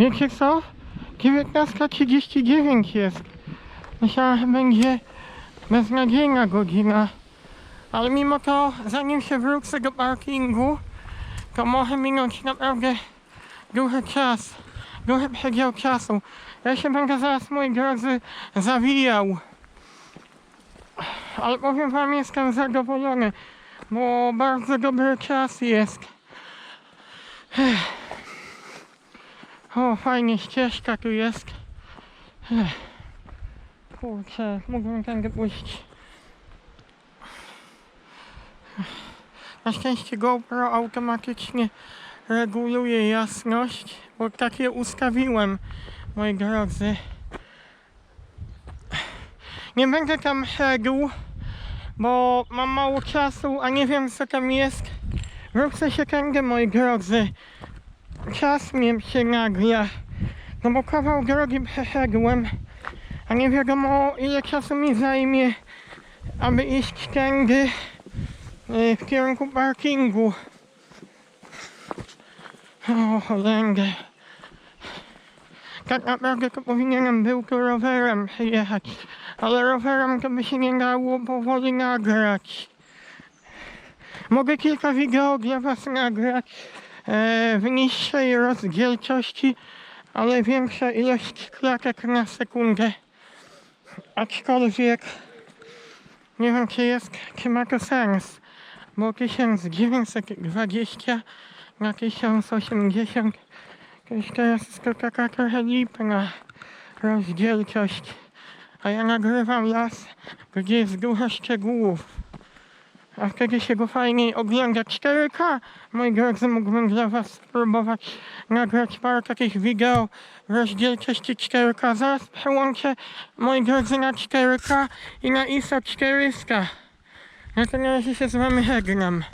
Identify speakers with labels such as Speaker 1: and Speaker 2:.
Speaker 1: Wiecie co? 19.39 jest. Myślałem, będzie beznadziejna godzina. Ale mimo to, zanim się wrócę do parkingu, to może minąć naprawdę duży czas. Duży przedział czasu. Ja się będę zaraz, moi drodzy, zawijał. Ale powiem wam, jestem zadowolony, bo bardzo dobry czas jest. O, fajnie, ścieżka tu jest. Kurczę, mógłbym tędy pójść. Na szczęście GoPro automatycznie reguluje jasność, bo takie ustawiłem, moi drodzy. Nie będę tam szedł, bo mam mało czasu, a nie wiem co tam jest. Wrócę się tędy, moi drodzy. Czas mnie się naglia. No bo kawał drogi przeszedłem, a nie wiadomo ile czasu mi zajmie, aby iść tędy y, w kierunku parkingu. O, cholęgę. Tak naprawdę to powinienem był tu rowerem przyjechać, ale rowerem to by się nie dało powoli nagrać. Mogę kilka wideo dla was nagrać e, w niższej rozdzielczości, ale większa ilość klatek na sekundę. Aczkolwiek nie wiem czy jest, czy ma to sens, bo 1920 na 1080 to teraz jest to taka trochę lipna rozdzielczość. A ja nagrywam las, gdzie jest dużo szczegółów. A wtedy się go fajniej ogląda 4K. Moi drodzy, mógłbym dla was spróbować nagrać parę takich wideo w rozdzielczości 4K. Zaraz przełączę, moi drodzy, na 4K i na ISO 400. No to na razie się z wami żegnam.